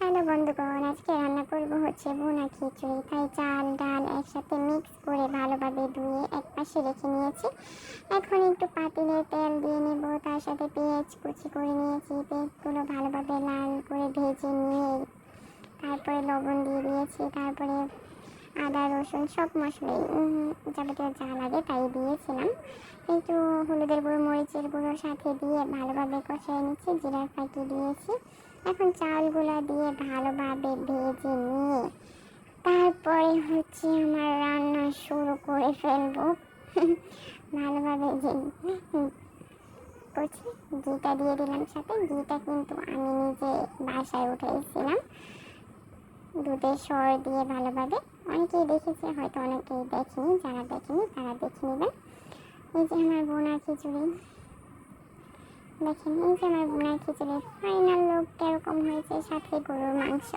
Hello বন্ধুগণ, আজকে রান্না করব হচ্ছে বোনা খিচুড়ি। তাই চাল, ডাল একসাথে মিক্স করে ভালোভাবে ধুয়ে এক পাশে রেখে নিয়েছি। এখন একটু পাতিলে তেল দিয়ে নেব, তার সাথে পেঁয়াজ কুচি করে নিয়েছি। পেঁয়াজগুলো ভালোভাবে লাল করে ভেজে নিয়ে তারপরে লবণ দিয়ে দিয়েছি। তারপরে আদা, রসুন সব মশলাই যাবতীয় যা লাগে তাই দিয়েছিলাম। একটু হলুদের গুঁড়ো, মরিচের গুঁড়োর সাথে দিয়ে ভালোভাবে কষিয়ে নিচ্ছি, জিরার ফাঁকি দিয়েছি। এখন চালগুলো দিয়ে ভালোভাবে ভেজে নিয়ে তারপরে হচ্ছে আমার রান্না শুরু করে ফেলব। ভালোভাবে যে ঘিটা দিয়ে দিলাম সাথে। ঘিটা কিন্তু আমি নিজে বাসায় উঠেছিলাম দুধের সর দিয়ে ভালোভাবে অনেকেই দেখেছে, হয়তো অনেকেই দেখেনি, যারা দেখেনি তারা দেখে নেবেন। এই যে আমার বোনার খিচুড়ি। দেখেন, এই যে আমার বোনার খিচুড়ির ফাইনাল লোক এরকম হয়েছে, সাথে গরুর মাংস।